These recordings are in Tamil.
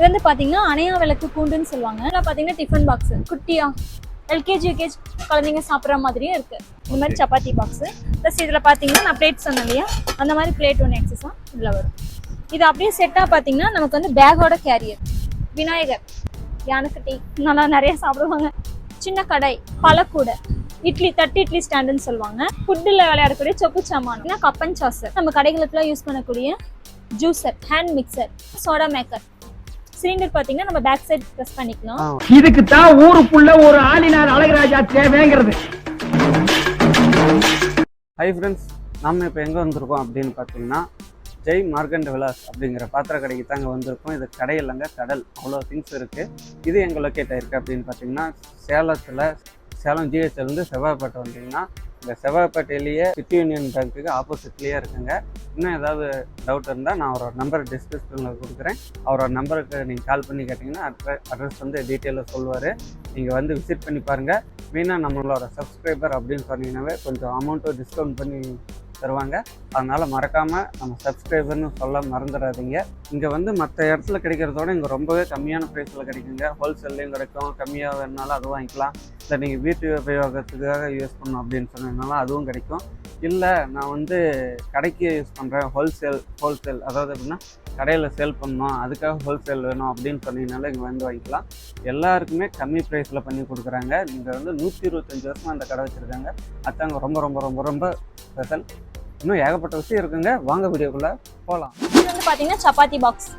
இது வந்து பார்த்தீங்கன்னா அணையா விளக்கு கூண்டுன்னு சொல்லுவாங்க. இதில் பார்த்தீங்கன்னா டிஃபன் பாக்ஸ் குட்டியா எல்கேஜி யூகேஜி குழந்தைங்க சாப்பிட்ற மாதிரியும் இருக்கு. இந்த மாதிரி சப்பாத்தி பாக்ஸு ப்ளஸ் இதில் பார்த்தீங்கன்னா நான் பிளேட் சொன்னேன் இல்லையா? அந்த மாதிரி பிளேட் ஒன்று எக்ஸஸாக இதில் வரும். இது அப்படியே செட்டாக பார்த்தீங்கன்னா நமக்கு வந்து பேக்கோட கேரியர் விநாயகர் யானைக்கட்டி நல்லா நிறைய சாப்பிடுவாங்க. சின்ன கடை பழக்கூடை இட்லி தட்டு இட்லி ஸ்டாண்டுன்னு சொல்லுவாங்க. ஃபுட்டில் விளையாடக்கூடிய சொப்பு சாமான். கப்பன் சாசர் நம்ம கடைகளுக்குலாம் யூஸ் பண்ணக்கூடிய juicer hand mixer soda maker cylinder பார்த்தீங்கன்னா நம்ம பேக் சைடு ப்ரெஸ் பண்ணிக்கலாம். இதுக்கு தான் ஊருக்குள்ள ஒரு ஆளினார் அழகராஜா தேவைங்கிறது. ஹை ஃப்ரெண்ட்ஸ் நம்ம இப்போ எங்கே வந்திருக்கோம் அப்படின்னு பார்த்தீங்கன்னா ஜெய் மார்கண்ட் விலாஸ் அப்படிங்கிற பாத்திர கடைக்கு தாங்க வந்திருக்கோம். இது கடை இல்லைங்க கடல். அவ்வளோ திங்ஸ் இருக்குது இது எங்கே லொக்கேட் ஆயிருக்கு அப்படின்னு பார்த்தீங்கன்னா சேலத்தில் சேலம் ஜிஹெச்லேருந்து செவ்வாய்ப்பேட்டை வந்தீங்கன்னா இந்த செவ்வாய்ப்பேட்டையிலேயே சிட்டி யூனியன் பேங்க்குக்கு ஆப்போசிட்லேயே இருக்குங்க. இன்னும் ஏதாவது டவுட் இருந்தால் நான் அவரோட நம்பர் டிஸ்கிரிப்ஷனில் கொடுக்குறேன். அவரோட நம்பருக்கு நீங்கள் கால் பண்ணி கேட்டிங்கன்னா அட்ரஸ் வந்து டீட்டெயிலாக சொல்லுவார். நீங்கள் வந்து விசிட் பண்ணி பாருங்கள் மெயினாக நம்மளோட சப்ஸ்கிரைபர் அப்படின்னு சொன்னீங்கன்னாவே கொஞ்சம் அமௌண்ட்டும் டிஸ்கவுண்ட் பண்ணி தருவாங்க. அதனால் மறக்காமல் நம்ம சப்ஸ்கிரைபர்னு சொல்ல மறந்துடாதீங்க. இங்கே வந்து மற்ற இடத்துல கிடைக்கிறதோட இங்கே ரொம்பவே கம்மியான ப்ரைஸில் கிடைக்குங்க. ஹோல்சேல்லையும் கிடைக்கும். கம்மியாக வேணுனாலும் அதுவும் வாங்கிக்கலாம். இல்லை நீங்கள் வீட்டு உபயோகத்துக்காக யூஸ் பண்ணணும் அப்படின்னு சொன்னீங்கனாலும் அதுவும் கிடைக்கும். இல்லை நான் வந்து கடைக்கு யூஸ் பண்ணுறேன் ஹோல்சேல் ஹோல்சேல் அதாவது எப்படின்னா கடையில் சேல் பண்ணணும் அதுக்காக ஹோல்சேல் வேணும் அப்படின்னு சொன்னீங்கனாலும் இங்கே வந்து வாங்கிக்கலாம். எல்லாருக்குமே கம்மி ப்ரைஸில் பண்ணி கொடுக்குறாங்க. இங்கே வந்து நூற்றி இருபத்தஞ்சி வருஷமாக அந்த கடை வச்சுருக்காங்க. அதாங்க ரொம்ப ரொம்ப ரொம்ப ரொம்ப ஸ்பெஷல் இன்னும் ஏகப்பட்ட விஷயம் இருக்குங்க. வாங்க வீடியோக்குள்ளே போகலாம் இது வந்து பார்த்தீங்கன்னா சப்பாத்தி பாக்ஸ்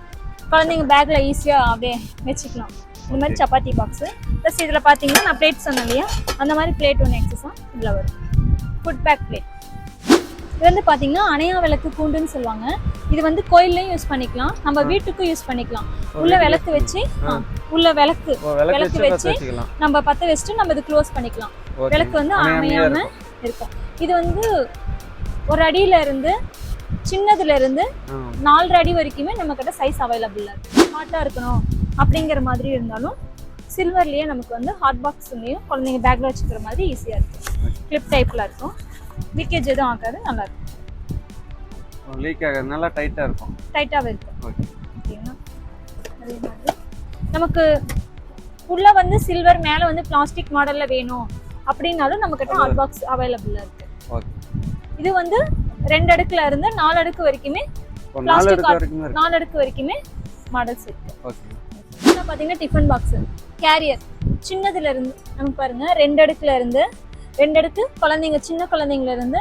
குழந்தைங்க பேக்ல ஈஸியாக அப்படியே வச்சுக்கலாம். இந்த மாதிரி சப்பாத்தி பாக்ஸு ப்ளஸ் இதில் பார்த்தீங்கன்னா நான் பிளேட் சொன்னேன் இல்லையா? அந்த மாதிரி பிளேட் ஒன்று எக்ஸஸாக இதில் வரும். ஃபுட் பேக் பிளேட் இது வந்து பார்த்தீங்கன்னா அணையா விளக்கு கூண்டுன்னு சொல்லுவாங்க. இது வந்து கோயில்லையும் யூஸ் பண்ணிக்கலாம். நம்ம வீட்டுக்கும் யூஸ் பண்ணிக்கலாம். உள்ள விளக்கு வச்சு உள்ள விளக்கு விளக்கு வச்சு நம்ம பற்ற வச்சுட்டு நம்ம இது க்ளோஸ் பண்ணிக்கலாம். விளக்கு வந்து அமையாம இருக்கும். இது வந்து ஒரு அடியில இருந்து சின்னதுல இருந்து நாலரை அடி வரைக்குமே நம்ம கிட்ட சைஸ் அவைலபிள் இருக்கு. ஹாட்டா இருக்கணும் அப்படிங்கிற மாதிரி இருந்தாலும் சில்வர்லயே நமக்கு வந்து ஹாட் பாக்ஸ்லயும் குழந்தைங்க பேக்ல வச்சுக்கிற மாதிரி ஈஸியா இருக்கும். கிளிப் டைப்ல இருக்கும். லீக்கேஜ் எதுவும் ஆகாது நல்லா இருக்கும். லீக் ஆக நல்லா டைட்டாக இருக்கும். டைட்டாவே இருக்கும். ஓகே ஓகேங்களா அதே மாதிரி. நமக்கு உள்ள வந்து சில்வர் மேல வந்து பிளாஸ்டிக் மாடல்ல வேணும் அப்படின்னாலும் நம்ம கிட்ட ஹாட் பாக்ஸ் அவைலபிள் இருக்கு. இது வந்து ரெண்டு அடுக்குல இருந்து நாலு அடுக்கு வரைக்குமே நாலு அடுக்கு. வரைக்குமே மாடல்ஸ் இருக்கு. பார்த்தீங்கன்னா டிஃபன் பாக்ஸ் கேரியர் சின்னதுல இருந்து நமக்கு பாருங்க ரெண்டு அடுக்குல இருந்து ரெண்டு அடுக்கு குழந்தைங்க சின்ன குழந்தைங்கள இருந்து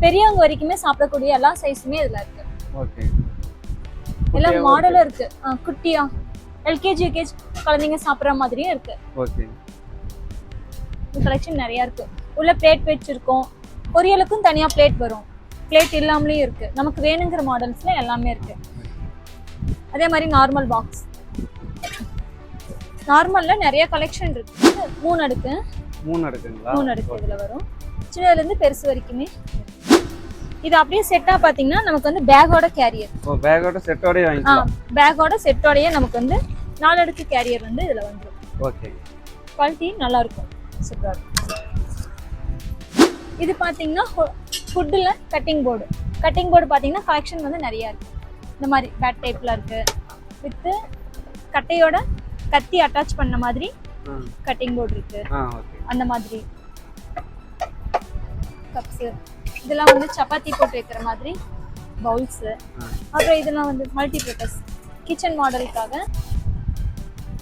பெரியவங்க வரைக்குமே சாப்பிடக்கூடிய எல்லா சைஸுமே இதுல இருக்கு. ஓகே. எல்லா மாடலும் இருக்கு. குட்டியா எல்கேஜி யூகேஜி குழந்தைங்க சாப்பிட்ற மாதிரியும் இருக்கு. ஓகே. கலெக்ஷன் நிறைய இருக்கு. உள்ள பிளேட் வச்சிருக்கோம் பொரியலுக்கும் தனியா பிளேட் வரும். பிளேட் இல்லாமலேயும் இருக்கு. நமக்கு வேணுங்கிற மாடல்ஸ்ல எல்லாமே இருக்கு. அதே மாதிரி நார்மல் பாக்ஸ் நார்மல்ல நிறைய கலெக்ஷன் இருக்கு. மூணு அடுக்கு மூணு அடுக்குங்களா மூணு அடுக்கு இதுல வரும். சின்னதுல இருந்து பெருசு வரைக்குமே. இது அப்படியே செட்டா பாத்தீங்கன்னா நமக்கு வந்து பேக்கோட கேரியர் பேக்கோட செட்டோடய வாங்கிக்கலாம். பேக்கோட செட்டோடயே நமக்கு வந்து நாலு அடுக்கு கேரியர் வந்து இதுல வந்துடும் ஓகே குவாலிட்டி நல்லா இருக்கும். சூப்பரா இருக்கும். இது பாத்தீங்கன்னா ஃபுட்டில் கட்டிங் போர்டு கட்டிங் போர்டு பாத்தீங்கன்னா கலெக்ஷன் வந்து நிறைய இருக்கு. இந்த மாதிரி பேட் டைப்ல இருக்கு. வித்து கட்டையோட கத்தி அட்டாச் பண்ண மாதிரி கட்டிங் போர்டு இருக்கு. அந்த மாதிரி. கப்ஸு இதெல்லாம் வந்து சப்பாத்தி போட்டு வைக்கிற மாதிரி பவுல்ஸு. அப்புறம் இதெல்லாம் வந்து மல்டி பர்பஸ் கிச்சன் மாடலுக்காக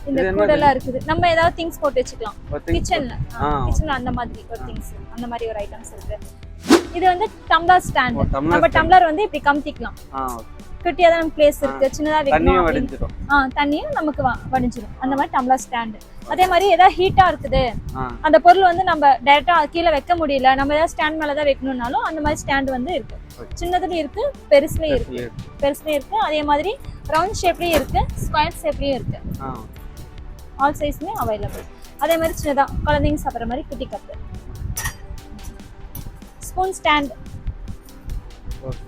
இந்த? கூடெல்லாம் இருக்குது. நம்ம ஏதாவது திங்ஸ் போட்டு வச்சுக்கலாம். கிச்சன்ல. கிச்சன்ல அந்த மாதிரி ஒரு திங்ஸ் அந்த மாதிரி ஒரு ஐட்டம்ஸ் இருக்கு. இது வந்து டம்ளர் ஸ்டாண்ட் நம்ம. டம்ளர் வந்து இப்படி கமுத்திக்கலாம். குட்டியா தான் பிளேஸ் இருக்கு. சின்னதா வைக்கணும் தண்ணியும் வடிஞ்சிடும் நமக்கு வ- வடிஞ்சிரும். அந்த மாதிரி டம்ளர் ஸ்டாண்டு அதே மாதிரி ஏதாவது ஹீட்டா இருக்குது. அந்த பொருள் வந்து நம்ம டைரக்டா கீழே வைக்க முடியல நம்ம ஏதாவது ஸ்டாண்ட் மேல தான் வைக்கணும்னாலும் அந்த மாதிரி ஸ்டாண்ட் வந்து இருக்கு. சின்னதுலயும் இருக்கு பெருசுலயும் இருக்கு. பெருசுலயும் இருக்கு அதே மாதிரி ரவுண்ட் ஷேப்லயும் இருக்கு ஸ்கொயர் ஷேப்லயும் இருக்கு. ஆல் சைஸுமே அவைலபிள் அதே மாதிரி சின்னதா குழந்தைங்க சாப்பிட்ற மாதிரி குட்டி கப்பு ஸ்பூன் ஸ்டாண்ட்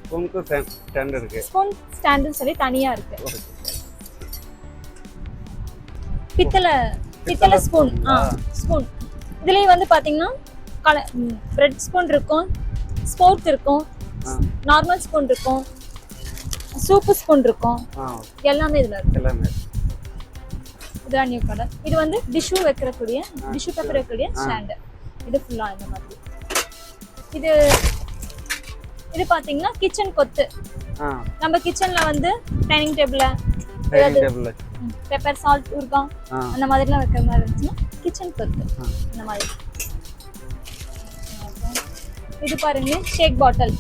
ஸ்பூனுக்கும் ஸ்டாண்ட் இருக்கு. ஸ்பூன் ஸ்டாண்டுன்னு சொல்லி தனியா இருக்கு. பித்தளை பித்தளை ஸ்பூன் ஆ ஸ்பூன் இதுலயும் வந்து பாத்தீங்கன்னா கல பிரெட் ஸ்பூன் இருக்கும் ஸ்போர்ட் இருக்கும். நார்மல் ஸ்பூன் இருக்கும் சூப்பு ஸ்பூன் இருக்கும். எல்லாமே இதுல இருக்கு. எல்லாமே இதுதான் நியூ கடை இது வந்து டிஷ்யூ வைக்கிறக்கூடிய டிஷ்யூ பேப்பர் வைக்கக்கூடிய ஸ்டாண்டு இது ஃபுல்லா இந்த மாதிரி. இது இது பாத்தீங்கன்னா கிச்சன் கொத்து. நம்ம கிச்சன்ல வந்து டைனிங் டேபிள்ல பெப்பர் சால்ட் ஊறுகாய் அந்த மாதிரிலாம் வைக்கிற மாதிரி இருந்துச்சுன்னா கிச்சன் ஆ. அந்த மாதிரி. இது பாருங்க ஷேக் பாட்டில்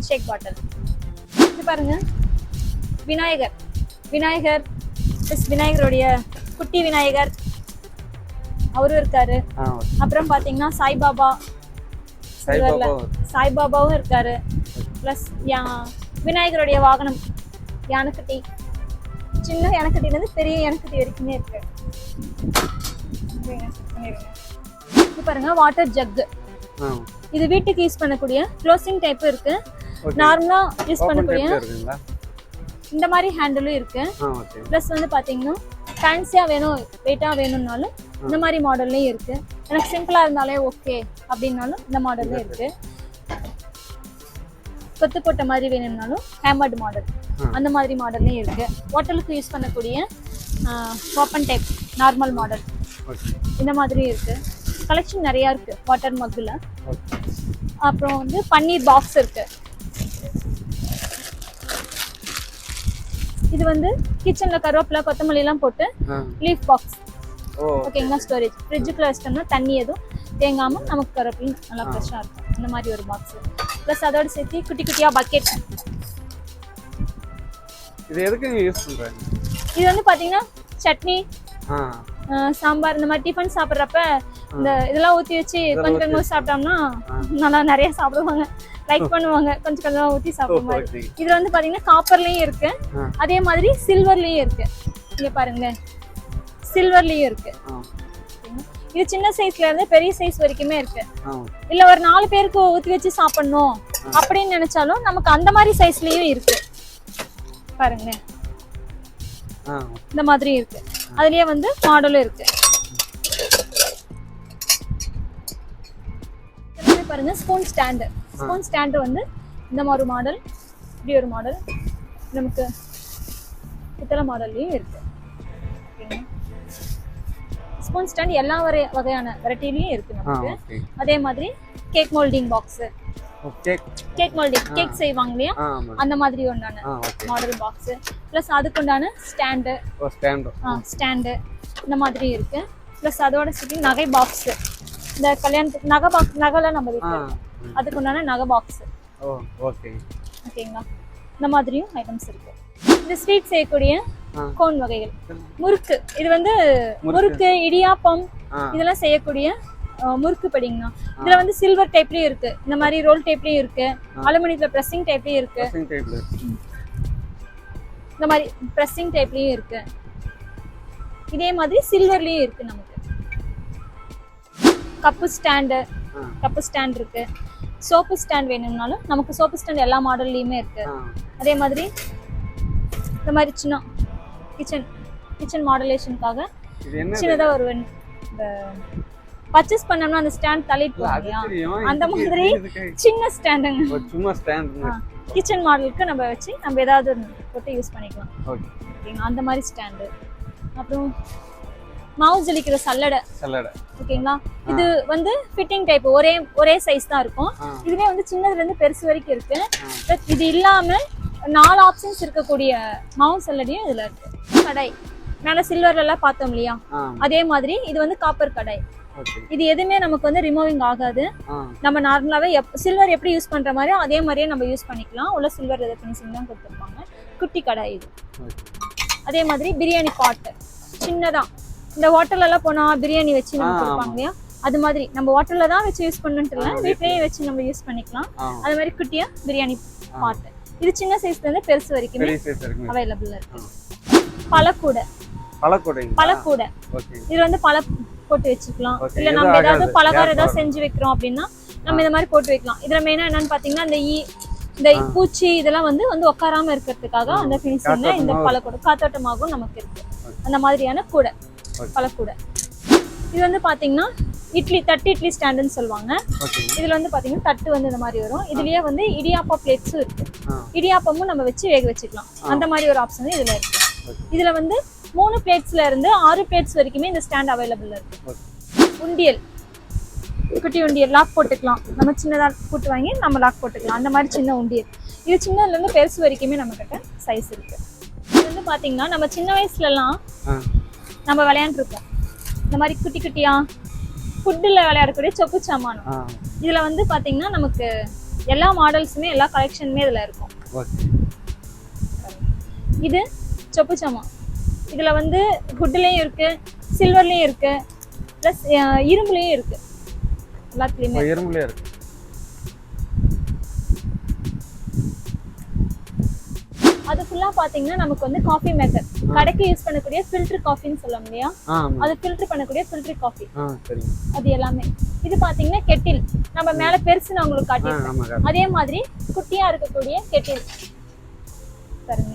ஷேக் பாட்டில் இது பாருங்க விநாயகர். விநாயகர் ப்ளஸ் விநாயகருடைய குட்டி விநாயகர். அவரும் இருக்காரு. அப்புறம் பாத்தீங்கன்னா சாய்பாபா. சில்வர்ல சாய்பாபா. சாய்பாபாவும் இருக்காரு. ப்ளஸ் யா விநாயகருடைய வாகனம் யானைக்குட்டி. சின்ன யானைக்குட்டிலேருந்து பெரிய யானைக்குட்டி வரைக்குமே இருக்கு. இது பாருங்க வாட்டர் ஜக்கு இது வீட்டுக்கு யூஸ் பண்ணக்கூடிய க்ளோசிங் டைப் இருக்கு. நார்மலா யூஸ் பண்ணக்கூடிய இந்த மாதிரி ஹேண்டிலும் இருக்கு. ப்ளஸ் வந்து பாத்தீங்கன்னா ஃபேன்சியா வேணும் வெயிட்டா வேணும்னாலும் இந்த மாதிரி மாடல்லையும் இருக்கு. எனக்கு சிம்பிளா இருந்தாலே ஓகே அப்படின்னாலும் இந்த மாடல்லும் இருக்கு. கொத்து போட்ட மாதிரி வேணும்னாலும் ஹேமர்டு மாடல். அந்த மாதிரி மாடல்லையும் இருக்கு. ஹோட்டலுக்கு யூஸ் பண்ணக்கூடிய ஓப்பன் டைப் நார்மல் மாடல் இந்த மாதிரியும் இருக்கு. கலெக்ஷன் நிறைய இருக்கு வாட்டர் மக்கில் அப்புறம் வந்து பன்னீர் பாக்ஸ் இருக்கு. இது வந்து கிச்சன்ல கருவேப்பிலை கொத்தமல்லி எல்லாம் போட்டு லீஃப் பாக்ஸ் ஓகேங்களா ஸ்டோரேஜ் ஃப்ரிட்ஜுக்குள்ள வச்சிட்டோம்னா தண்ணி எதுவும் தேங்காம நமக்கு கருவேப்பிலை நல்லா ஃப்ரெஷ்ஷாக இருக்கும். இந்த மாதிரி ஒரு பாக்ஸ் ப்ளஸ் அதோட சேர்த்து குட்டி குட்டியா பக்கெட் இது எதுக்குங்க யூஸ் பண்றாங்க இது வந்து பாத்தீங்கன்னா சட்னி சாம்பார் இந்த மாதிரி டிஃபன் சாப்பிட்றப்ப இந்த இதெல்லாம் ஊற்றி வச்சு கொஞ்சம் கொஞ்சம் சாப்பிட்டோம்னா நல்லா நிறைய சாப்பிடுவாங்க. லைக் பண்ணுவாங்க. கொஞ்சம் கொஞ்சம் ஊற்றி சாப்பிட்ற மாதிரி. இதுல வந்து பாத்தீங்கன்னா காப்பர்லயும் இருக்கு. அதே மாதிரி சில்வர்லயும் இருக்கு. இங்க பாருங்க. சில்வர்லயும் இருக்கு. இது சின்ன சைஸ்ல இருந்து பெரிய சைஸ் வரைக்குமே இருக்கு. இல்ல ஒரு நாலு பேருக்கு ஊத்தி வச்சு சாப்பிடணும் அப்படின்னு நினைச்சாலும் நமக்கு அந்த மாதிரி சைஸ்லயும் இருக்கு. பாருங்க ஆ. இந்த மாதிரி இருக்கு. அதுலயே வந்து மாடலும் இருக்கு. பாருங்க ஸ்பூன் ஸ்டாண்டு ஸ்பூன் ஸ்டாண்டு வந்து இந்த மாதிரி மாடல் இப்படி ஒரு மாடல். நமக்கு பித்தளை மாடல்லையும் இருக்கு. ஸ்பூன் ஸ்டாண்ட் எல்லா வரை வகையான வெரைட்டிலையும் இருக்கு நமக்கு. அதே மாதிரி cake moulding box okay cake moulding cake செய்வாங்க இல்லையா? அந்த மாதிரி ஓகே மாடல் பாக்ஸ் ப்ளஸ் அதுக்குண்டான ஸ்டாண்டு ஓ ஸ்டாண்டு ஸ்டாண்டு இந்த மாதிரி இருக்கு. ப்ளஸ் அதோட சுற்றி நகை பாக்ஸ் இந்த கல்யாணத்துக்கு நகை பாக்ஸ் நகைலாம் நம்ம வீட்டில் இருக்கும். அதுக்குண்டான நகை பாக்ஸ் ஓ ஓகே ஓகேங்களா? இந்த மாதிரியும் ஐட்டம்ஸ் இருக்கு. இந்த ஸ்வீட் செய்யக்கூடிய. கோன் வகைகள். முறுக்கு. இது வந்து முறுக்கு. இடியாப்பம் இதெல்லாம் செய்யக்கூடிய முறுக்கு படிங்கண்ணா. இதுல வந்து சில்வர் டைப்லயும் இருக்கு. இந்த மாதிரி ரோல் டைப்லயும் இருக்கு. அலுமினியத்துல பிரஸிங் டைப்லயும் இருக்கு. இந்த மாதிரி பிரஸிங் டைப்லயும் இருக்கு. இதே மாதிரி சில்வர்லயும் இருக்கு நமக்கு. கப்பு ஸ்டாண்டு கப்பு ஸ்டாண்ட் இருக்கு. சோப்பு ஸ்டாண்ட் வேணும்னாலும் நமக்கு சோப்பு ஸ்டாண்ட் எல்லா மாடல்லையுமே இருக்கு. அதே மாதிரி இந்த மாதிரி சின்ன கிச்சன் கிச்சன் மாடலேஷனுக்காக இது என்ன சின்னதா ஒரு இந்த பர்ச்சேஸ் பண்ணோம்னா அந்த ஸ்டாண்ட் தள்ளிட்டு தெரியும். அந்த மாதிரி சின்ன ஸ்டாண்டுங்க சும்மா ஸ்டாண்ட் கிச்சன் மாடலுக்கு நம்ம வச்சு நம்ம ஏதாவது போட்டு யூஸ் பண்ணிக்கலாம். ஓகே ஓகேங்களா அந்த மாதிரி ஸ்டாண்டு அப்புறம் மாவு ஜலிக்கிற சல்லடை. சல்லடை. ஓகேங்களா இது வந்து ஃபிட்டிங் டைப் ஒரே ஒரே சைஸ் தான் இருக்கும். இதுவே வந்து சின்னதுல இருந்து பெருசு வரைக்கும் இருக்கு. இது இல்லாம நாலு ஆப்ஷன்ஸ் இருக்கக்கூடிய மாவு சல்லடையும் இதுல இருக்கு. கடை மேல சில்வர்ல எல்லாம் பார்த்தோம் இல்லையா? அதே மாதிரி இது வந்து காப்பர் கடை இது எதுவுமே நமக்கு வந்து ரிமூவிங் ஆகாது. நம்ம நார்மலாவே சில்வர் எப்படி யூஸ் பண்ற மாதிரியோ அதே மாதிரியே நம்ம யூஸ் பண்ணிக்கலாம். உள்ள சில்வர் இதை ஃபினிஷிங் தான் கொடுத்துருப்பாங்க. குட்டி கடை இது. அதே மாதிரி பிரியாணி பாட்டு சின்னதா. இந்த ஹோட்டல்ல எல்லாம் போனா பிரியாணி வச்சு நம்ம. கொடுப்பாங்க இல்லையா? அது மாதிரி. நம்ம ஹோட்டல்ல தான் வச்சு யூஸ் ஆ, வீட்லயே. வச்சு நம்ம யூஸ் பண்ணிக்கலாம். அது மாதிரி குட்டியா பிரியாணி பாட்டு இது சின்ன சைஸ்ல இருந்து பெருசு வரைக்குமே அவைலபிள் இருக்கு. பழக்கூடை. பழக்கூடை. ஓகே இது வந்து பழ போட்டு வச்சுக்கலாம். இல்ல நம்ம ஏதாவது. பலகாரம் ஏதாவது. செஞ்சு வைக்கிறோம் அப்படின்னா நம்ம இந்த மாதிரி போட்டு வைக்கலாம். இதுல மெயினா என்னன்னு பாத்தீங்கன்னா இந்த ஈ இந்த பூச்சி இதெல்லாம் வந்து வந்து உட்காராம இருக்கிறதுக்காக அந்த ஃபினிஷிங்ல இந்த பழக்கூடை காத்தோட்டமாகவும் நமக்கு இருக்கு. அந்த மாதிரியான கூடை. பழக்கூடை. இது வந்து பாத்தீங்கன்னா இட்லி தட்டு இட்லி ஸ்டாண்டுன்னு சொல்லுவாங்க. இதுல வந்து பாத்தீங்கன்னா தட்டு வந்து இந்த மாதிரி வரும். இதுலயே வந்து இடியாப்பா பிளேட்ஸும் இருக்கு. ஆ இடியாப்பமும் நம்ம வச்சு வேக வச்சுக்கலாம். அந்த மாதிரி ஒரு ஆப்ஷன் இதுல இருக்கு. இதுல வந்து மூணு பிளேட்ஸ்ல இருந்து ஆறு பிளேட்ஸ் வரைக்குமே இந்த ஸ்டாண்ட் அவைலபிள் இருக்கு. உண்டியல். குட்டி உண்டியல். லாக் போட்டுக்கலாம். நம்ம சின்னதா கூட்டு வாங்கி நம்ம லாக் போட்டுக்கலாம். அந்த மாதிரி சின்ன உண்டியல். இது சின்னதுல இருந்து பெருசு வரைக்குமே நம்ம கிட்ட சைஸ் இருக்கு. இது வந்து பாத்தீங்கன்னா நம்ம சின்ன வயசுலலாம் நம்ம விளையாண்டுருப்போம். இந்த மாதிரி குட்டி குட்டியா ஃபுட்டில் விளையாடக்கூடிய சொப்பு சாமானம் இதுல வந்து பாத்தீங்கன்னா நமக்கு எல்லா மாடல்ஸுமே எல்லா கலெக்ஷனுமே இதுல இருக்கும். இது சொப்பு சாமான். இதுல வந்து வுட்லேயும் இருக்கு சில்வர்லேயும் இருக்கு ப்ளஸ் இரும்புலேயும் இருக்கு. எல்லாத்துலேயுமே இப்போ இரும்புலேயே இருக்கு. அது ஃபுல்லா பாத்தீங்கன்னா நமக்கு வந்து காஃபி மேக்கர் கடைக்கு யூஸ் பண்ணக்கூடிய ஃபில்டர் காஃபின்னு சொல்லுவோம் இல்லையா? அது ஃபில்டர் பண்ணக்கூடிய ஃபில்டர் காஃபி அது எல்லாமே. இது பாத்தீங்கன்னா கெட்டில் நம்ம மேல பெருசு நான் உங்களுக்கு காட்டியிருக்கேன். அதே மாதிரி குட்டியா இருக்கக்கூடிய கெட்டில் பாருங்க.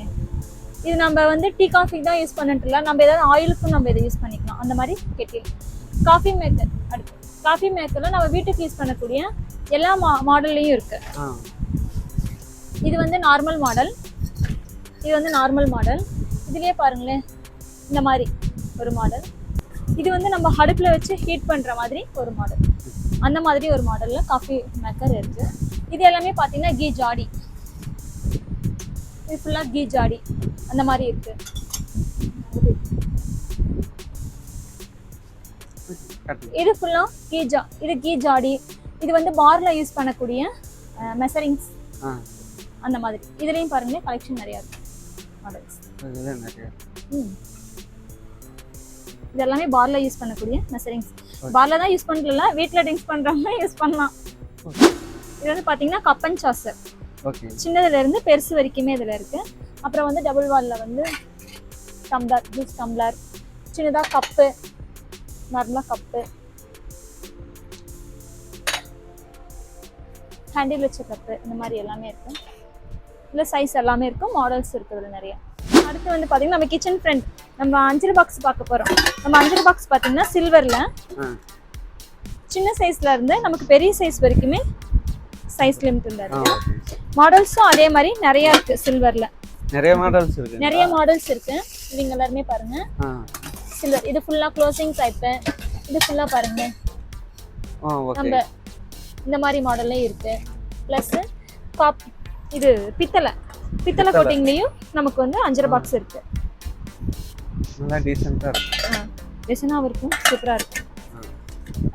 இது நம்ம வந்து டீ காஃபி தான் யூஸ் பண்ணிட்டு இல்ல நம்ம ஏதாவது ஆயிலுக்கும் நம்ம இதை யூஸ் பண்ணிக்கலாம். அந்த மாதிரி கெட்டில் காஃபி மேக்கர் அடுத்து. காஃபி மேக்கர்ல நம்ம வீட்டுக்கு யூஸ் பண்ணக்கூடிய எல்லா மா மாடல்லையும் இருக்கு. இது வந்து நார்மல் மாடல் இது வந்து நார்மல் மாடல் இதுலயே பாருங்களேன். இந்த மாதிரி ஒரு மாடல் இது வந்து நம்ம அடுப்புல வச்சு ஹீட் பண்ற மாதிரி ஒரு மாடல் அந்த மாதிரி ஒரு மாடல்ல காஃபி மேக்கர் இருக்கு. இது எல்லாமே பாத்தீங்கன்னா கீ ஜாடி இது ஃபுல்லா கீ ஜாடி. அந்த மாதிரி இருக்கு. இது ஃபுல்லா கீ ஜா இது கீ ஜாடி. இது வந்து பார்ல யூஸ் பண்ணக்கூடிய மெசரிங்ஸ் அந்த மாதிரி. இதுலயும் பாருங்களேன் கலெக்ஷன் நிறைய இருக்கு. மாடல்ஸ். இது எல்லாமே பார்ல யூஸ் பண்ணக்கூடிய மெசரிங்ஸ் பார்ல தான் யூஸ் பண்ணல வீட்ல ட்ரிங்க்ஸ் பண்றவங்க யூஸ் பண்ணலாம். இது வந்து பாத்தீங்கன்னா கப் அண்ட் சாசர் ஓகே சின்னதுல இருந்து பெருசு வரைக்குமே இதுல இருக்கு. அப்புறம் வந்து டபுள் வால்ல வந்து டம்ளர் ஜூஸ் டம்ளர் சின்னதா கப்பு நார்மலா கப்பு ஹேண்டில் வச்ச கப்பு இந்த மாதிரி எல்லாமே இருக்கு இல்லை சைஸ் எல்லாமே இருக்கும் மாடல்ஸ் இருக்குதுல நிறைய. அடுத்து வந்து பார்த்தீங்கன்னா நம்ம கிச்சன் ஃப்ரெண்ட் நம்ம அஞ்சு பாக்ஸ் பார்க்க போகிறோம் நம்ம அஞ்சு பாக்ஸ் பார்த்தீங்கன்னா சில்வரில் சின்ன சைஸ்ல இருந்து நமக்கு பெரிய சைஸ் வரைக்குமே சைஸ் ஓகே மாடல்ஸும் அதே மாதிரி நிறைய இருக்கு சில்வர்ல நிறைய மாடல்ஸ் இருக்கு. நிறைய மாடல்ஸ் இருக்கு. இவங்க எல்லாருமே பாருங்க. சில்வர் இது ஃபுல்லா க்ளோசிங் டைப்பு இது ஃபுல்லா பாருங்க. நம்ம இந்த மாதிரி மாடல்லே இருக்கு. ப்ளஸ் காப் இது பித்தளை. பித்தளை கோட்டிங்லேயும் நமக்கு வந்து அஞ்சரை பாக்ஸ் இருக்கு. நல்லா டீசெண்டாக இருக்கு. டிசைனாகவும் இருக்கும். சூப்பராக இருக்கும்.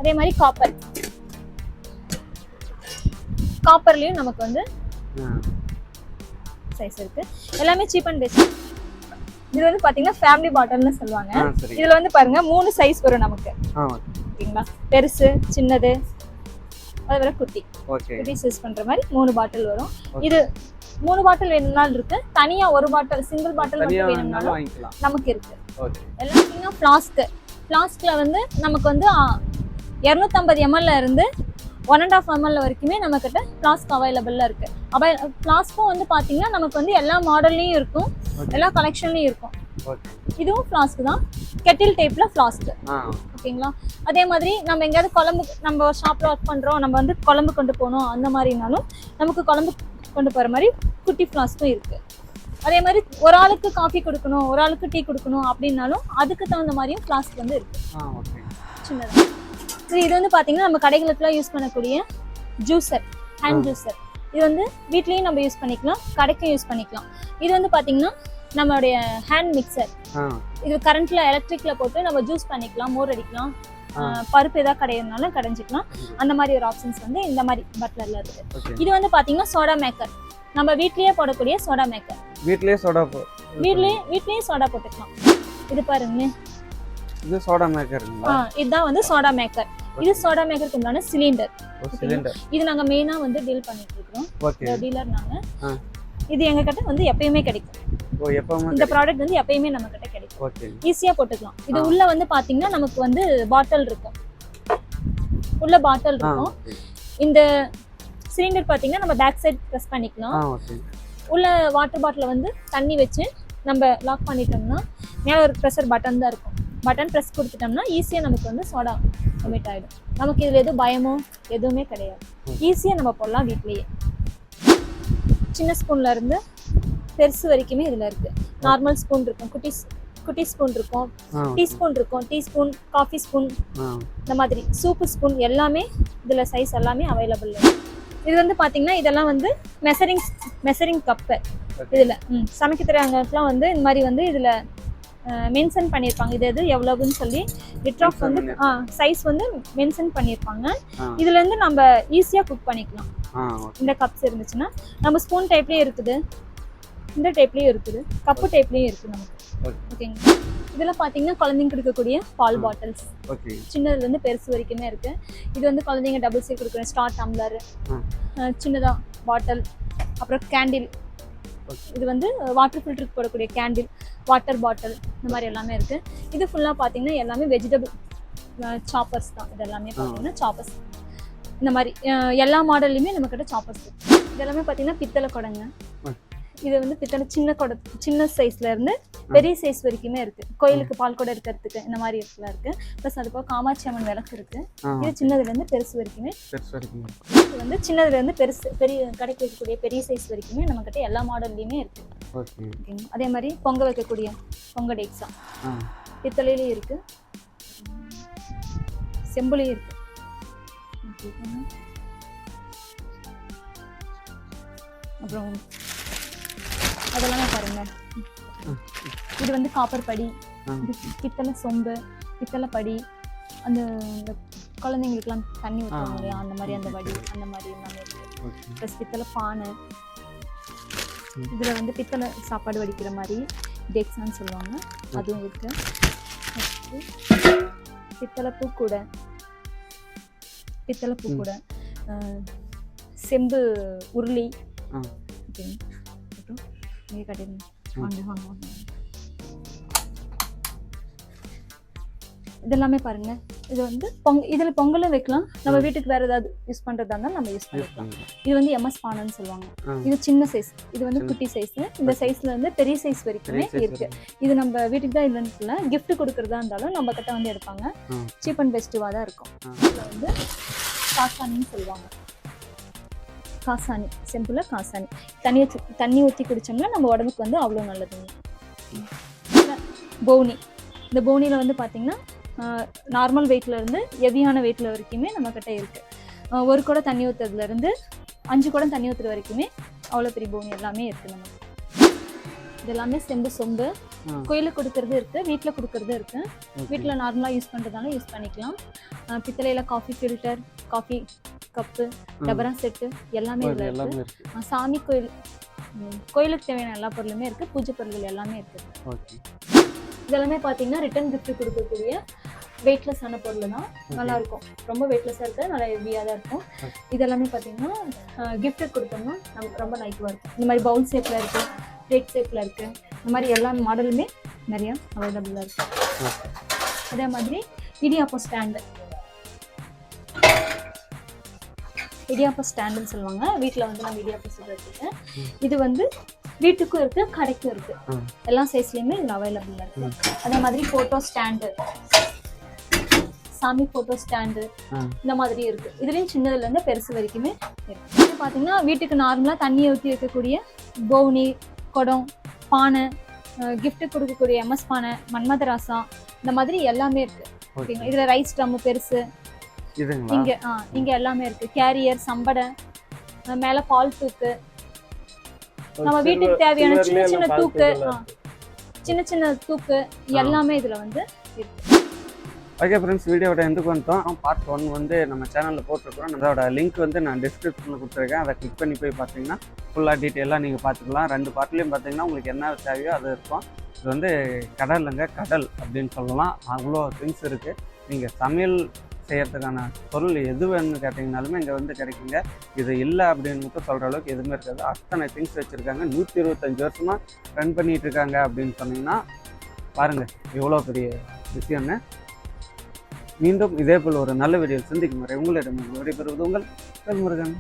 அதே மாதிரி காப்பர் காப்பர்லேயும் நமக்கு வந்து சைஸ் இருக்கு. எல்லாமே சீப் அண்ட் பெஸ்ட் இது வந்து பாத்தீங்கன்னா ஃபேமிலி பாட்டில்னு சொல்லுவாங்க. இதுல வந்து பாருங்க மூணு சைஸ் வரும் நமக்கு. ஓகேங்களா? பெருசு சின்னது அது வர குட்டி. குட்டி சைஸ் பண்ற மாதிரி மூணு பாட்டில் வரும். இது மூணு பாட்டில் வேணும்னாலும் இருக்கு? தனியா ஒரு பாட்டில் சிங்கிள் பாட்டில் மட்டும் வேணும்னாலும் நமக்கு இருக்கு. எல்லாம் பார்த்தீங்கன்னா ஃப்ளாஸ்க்கு ஃப்ளாஸ்கில் வந்து நமக்கு வந்து இரநூத்தம்பது எம்எல்ல இருந்து ஒன் அண்ட் ஆஃப் எம்எல் வரைக்குமே நம்மக்கிட்ட ஃப்ளாஸ்க் அவைலபிளில் இருக்கு. அவை ஃப்ளாஸ்க்கும் வந்து பார்த்தீங்கன்னா நமக்கு வந்து எல்லா மாடல்லையும் இருக்கும். எல்லா கலெக்ஷன்லையும் இருக்கும். இதுவும் ஃப்ளாஸ்க் தான். கெட்டில் டைப்பில் ஃப்ளாஸ்க் ஆ. ஓகேங்களா அதே மாதிரி நம்ம எங்கேயாவது குழம்பு நம்ம ஷாப்பில் ஒர்க் பண்ணுறோம் நம்ம வந்து குழம்பு கொண்டு போகணும் அந்த மாதிரினாலும் நமக்கு குழம்பு கொண்டு போகிற மாதிரி குட்டி ஃப்ளாஸ்க்கும் இருக்குது அதே மாதிரி ஒரு ஆளுக்கு காஃபி கொடுக்கணும் ஒரு ஆளுக்கு டீ கொடுக்கணும் அப்படின்னாலும் அதுக்கு தகுந்த மாதிரியும் ஃப்ளாஸ்க் வந்து இருக்கு. ஆ ஓகே சின்னதாக சரி இது வந்து பார்த்தீங்கன்னா நம்ம கடைகளுக்குலாம் யூஸ் பண்ணக்கூடிய ஜூஸர் ஹேண்ட் ஜூஸர் இது வந்து வீட்லேயும் நம்ம யூஸ் பண்ணிக்கலாம் கடைக்கும் யூஸ் பண்ணிக்கலாம். இது வந்து பார்த்தீங்கன்னா நம்மளுடைய ஹேண்ட் மிக்சர் இது கரண்ட்ல எலக்ட்ரிக்ல போட்டு நம்ம ஜூஸ் பண்ணிக்கலாம் மோர் அடிக்கலாம். பருப்பு ஏதாவது கடையிறதுனாலும் கடைஞ்சிக்கலாம். அந்த மாதிரி ஒரு ஆப்ஷன்ஸ் வந்து இந்த மாதிரி பட்லர்ல இருக்கு இது வந்து பாத்தீங்கன்னா சோடா மேக்கர் நம்ம வீட்லயே போடக்கூடிய சோடா மேக்கர் வீட்லயே சோடா வீட்லயே வீட்லயே சோடா போட்டுக்கலாம். இது பாருங்க இது சோடா மேக்கருங்களா இதுதான் வந்து சோடா மேக்கர் இது சோடா மேக்கருக்கு உண்டான சிலிண்டர் சிலிண்டர் இது நாங்க மெயினா வந்து டீல் பண்ணிட்டு இருக்கோம் ஓகே டீலர் நாங்க. இது எங்க கிட்ட வந்து எப்பயுமே கிடைக்கும். ஓ எப்பவுமே இந்த ப்ராடக்ட் வந்து எப்பயுமே நம்ம கிட்ட கிடைக்கும் ஈஸியா போட்டுக்கலாம். இது. உள்ள வந்து பாத்தீங்கன்னா நமக்கு வந்து பாட்டில் இருக்கும். உள்ள பாட்டில் இருக்கும். இந்த சிலிண்டர் பாத்தீங்கன்னா நம்ம பேக் சைடு ப்ரெஸ் பண்ணிக்கலாம். உள்ள வாட்டர் பாட்டில வந்து தண்ணி வச்சு நம்ம லாக் பண்ணிட்டோம்னா மேல ஒரு ப்ரெஷர் பட்டன் தான் இருக்கும். பட்டன் ப்ரெஸ் கொடுத்துட்டோம்னா ஈஸியா நமக்கு வந்து சோடா கமிட் ஆயிடும். நமக்கு இதுல எதுவும் பயமோ எதுவுமே கிடையாது. ஈஸியா நம்ம போடலாம் வீட்லயே. சின்ன ஸ்பூன்ல இருந்து பெருசு வரைக்குமே இதுல இருக்கு. நார்மல் ஸ்பூன் இருக்கும். குட்டி குட்டி ஸ்பூன் இருக்கும். டீஸ்பூன் இருக்கும். டீஸ்பூன் காஃபி ஸ்பூன் இந்த மாதிரி சூப்பு ஸ்பூன் எல்லாமே இதில் சைஸ் எல்லாமே அவைலபிள் இது வந்து பார்த்தீங்கன்னா இதெல்லாம் வந்து மெசரிங் மெசரிங் கப்பு இதில் ம் சமைக்க தெரியாதவங்களுக்குலாம் வந்து இந்த மாதிரி வந்து இதில் மென்ஷன் பண்ணியிருப்பாங்க இது எது? எவ்வளவுன்னு சொல்லி லிட்டர் ஆஃப் வந்து சைஸ் வந்து மென்ஷன் பண்ணியிருப்பாங்க. இதுலேருந்து நம்ம ஈஸியாக குக் பண்ணிக்கலாம். இந்த கப்ஸ் இருந்துச்சுன்னா நம்ம ஸ்பூன் டைப்லேயும் இருக்குது. இந்த டைப்லேயும் இருக்குது. கப்பு டைப்லேயும் இருக்குது நமக்கு. ஓகேங்களா இதெல்லாம் பார்த்தீங்கன்னா குழந்தைங்க கொடுக்கக்கூடிய பால் பாட்டில்ஸ் சின்னதுலேருந்து பெருசு வரைக்குமே இருக்கு. இது வந்து குழந்தைங்க டபுள் சீட் கொடுக்குற ஸ்டார் டம்ளர் ஆ. சின்னதா பாட்டில் அப்புறம் கேண்டில். இது வந்து வாட்டர் ஃபில்டருக்கு போடக்கூடிய கேண்டில் வாட்டர் பாட்டில் இந்த மாதிரி எல்லாமே இருக்கு. இது ஃபுல்லாக பார்த்தீங்கன்னா எல்லாமே வெஜிடபிள் சாப்பர்ஸ் தான். இது எல்லாமே பார்த்தீங்கன்னா சாப்பர்ஸ் இந்த மாதிரி எல்லா மாடல்லையுமே நம்மக்கிட்ட சாப்பர்ஸ் இருக்கு. இது எல்லாமே பார்த்தீங்கன்னா பித்தளை குடங்க. இது வந்து பித்தளை சின்ன குட சின்ன சைஸ்ல இருந்து பெரிய சைஸ் வரைக்குமே இருக்கு. கோயிலுக்கு பால் குடம் இருக்கிறதுக்கு இந்த மாதிரி இடத்துல இருக்கு. ப்ளஸ் அது போக காமாட்சி அம்மன் விளக்கு இருக்கு. இது சின்னதுல இருந்து பெருசு வரைக்குமே. பெருசு வரைக்கும் இது வந்து சின்னதுல இருந்து பெருசு பெரிய கடைக்கு வைக்கக்கூடிய பெரிய சைஸ் வரைக்குமே நம்ம கிட்ட எல்லா மாடல்லையுமே இருக்கு. அதே மாதிரி பொங்க வைக்கக்கூடிய பொங்க டேக்ஸா பித்தளையிலையும் இருக்கு. செம்புலையும் இருக்கு. அப்புறம் அதெல்லாமே பாருங்க. இது வந்து காப்பர் படி பித்தளை சொம்பு பித்தளை படி அந்த இந்த குழந்தைங்களுக்குலாம் தண்ணி ஊற்றுவாங்க. இல்லையா? அந்த மாதிரி அந்த வடி அந்த மாதிரி எல்லாமே இருக்கு. ஓகே. ப்ளஸ் பித்தளை பானை. இதுல வந்து பித்தளை சாப்பாடு வடிக்கிற மாதிரி டெக்ஸான்னு சொல்லுவாங்க. அதுவும் இருக்கு. பித்தளை பூக்கூடை. பித்தளை பூக்கூடை. செம்பு உருளி. ஆ. இங்கே கட்டிடுங்க. வாங்க வாங்க வாங்க இதெல்லாமே பாருங்க. இது வந்து பொங்க இதுல பொங்கலும் வைக்கலாம். நம்ம வீட்டுக்கு வேற ஏதாவது யூஸ் பண்றதா இருந்தாலும் நம்ம யூஸ் பண்ணிக்கலாம். இது வந்து எம்எஸ் பானைன்னு சொல்லுவாங்க. இது சின்ன சைஸ் இது வந்து குட்டி சைஸ் இந்த சைஸ்ல இருந்து பெரிய சைஸ் வரைக்குமே இருக்கு. இது நம்ம வீட்டுக்கு தான் இல்லைன்னு இல்லை. gift கொடுக்கறதா இருந்தாலும் நம்ம கிட்ட வந்து எடுப்பாங்க. சீப் அண்ட் பெஸ்டிவா தான் இருக்கும். இதுல வந்து காசானின்னு சொல்லுவாங்க. காசானி சிம்பிளா காசானி. தண்ணி ஊற்றி தண்ணி ஊற்றி குடிச்சோம்னா நம்ம உடம்புக்கு வந்து அவ்வளோ நல்லதுங்க. பவுனி இந்த பவுனியில் வந்து பார்த்தீங்கன்னா நார்மல் வெயிட்ல இருந்து ஹெவியான வெயிட்ல வரைக்குமே நம்ம கிட்ட இருக்கு. ஆஹ் ஒரு குடம் தண்ணி ஊற்றுறதுல இருந்து அஞ்சு குடம் தண்ணி ஊற்றுற வரைக்குமே அவ்வளோ பெரிய பவுனி எல்லாமே இருக்கு நமக்கு. இது எல்லாமே செம்பு. சொம்பு. கோயிலுக்கு கொடுக்கறது இருக்கு வீட்டில் கொடுக்கறது இருக்கு. வீட்டில் நார்மலாக யூஸ் பண்ணுறதால யூஸ் பண்ணிக்கலாம். பித்தளையில காஃபி ஃபில்டர் காஃபி கப்பு. டபரா செட்டு எல்லாமே இதில் இருக்கு. சாமி கோயில் கோயிலுக்கு தேவையான எல்லா பொருளுமே இருக்கு. பூஜை பொருட்கள் எல்லாமே இருக்கு. ஓகே. இதெல்லாமே பார்த்தீங்கன்னா ரிட்டர்ன் gift கொடுக்கக்கூடிய வெயிட்லெஸ் ஆன பொருள் தான். நல்லா இருக்கும். ரொம்ப வெயிட்லெஸ்ஸாக இருக்கு நல்லா ஹெவியாக தான் இருக்கும். இதெல்லாமே பார்த்தீங்கன்னா gift கொடுத்தோம்னா நமக்கு ரொம்ப நைட்டுவாக இருக்கும். இந்த மாதிரி பவுல் ஷேப்பில் இருக்கு பிளேட் ஷேப்பில் இருக்கு. இந்த மாதிரி எல்லா மாடலுமே நிறைய அவைலபிளாக இருக்கு. ஓகே. அதே மாதிரி இடியாப்பம் ஸ்டாண்டு இடியாப்பம் ஸ்டாண்டுன்னு சொல்லுவாங்க. வீட்டில் வந்து நம்ம இடியாப்பம் சுடுறதுக்கு இது வந்து வீட்டுக்கும் இருக்கு கடைக்கும் இருக்கு. எல்லா சைஸ்லயுமே இது அவைலபிள் இருக்கு. அதே மாதிரி போட்டோ ஸ்டாண்டு சாமி போட்டோ ஸ்டாண்டு. இந்த மாதிரி இருக்கு. இதுலயும் சின்னதுல இருந்து பெருசு வரைக்குமே இருக்கு. இது பாத்தீங்கன்னா வீட்டுக்கு நார்மலா தண்ணியை ஊற்றி வைக்கக்கூடிய பவுனி குடம் பானை gift கொடுக்கக்கூடிய எம்எஸ் பானை மன்மதராசா இந்த மாதிரி எல்லாமே இருக்கு. ஓகே. ஓகேங்களா இதுல ரைஸ் ட்ரம் பெருசு இங்க ஆ இங்க எல்லாமே இருக்கு. கேரியர் சம்படை மேல பால் தூக்கு. நம்ம வீட்டுக்கு தேவையான சின்ன சின்ன தூக்கு சின்ன சின்ன தூக்கு எல்லாமே இதுல வந்து இருக்கு. ஓகே ஃப்ரெண்ட்ஸ் வீடியோட எண்டுக்கு வந்துட்டோம் பார்ட் ஒன் வந்து நம்ம சேனலில் போட்டிருக்கிறோம். அதோட லிங்க் வந்து நான் டிஸ்கிரிப்ஷனில் கொடுத்துருக்கேன். அதை கிளிக் பண்ணி போய் பார்த்தீங்கன்னா ஃபுல்லாக டீட்டெயிலாக நீங்கள் பார்த்துக்கலாம். ரெண்டு பார்ட்லேயும் பார்த்தீங்கன்னா உங்களுக்கு என்ன தேவையோ அது இருக்கும். இது வந்து கடலுங்க கடல் அப்படின்னு சொல்லலாம். அவ்வளோ திங்ஸ் இருக்குது நீங்கள் சமையல் செய்யறதுக்கான பொருள் எது வேணும்னு கேட்டிங்கனாலுமே இங்கே வந்து கிடைக்குங்க. இது இல்லை அப்படின்னு மட்டும் சொல்கிற அளவுக்கு எதுவுமே இருக்காது. அத்தனை திங்ஸ் வச்சுருக்காங்க. நூற்றி இருபத்தஞ்சி வருஷமாக ரன் பண்ணிகிட்டு இருக்காங்க அப்படின்னு சொன்னீங்கன்னா பாருங்கள் எவ்வளோ பெரிய விஷயம்னு. மீண்டும் இதே போல் ஒரு நல்ல வீடியோ சந்திக்கும் வரை உங்களிடம் விடைபெறுவது உங்கள் முருகன்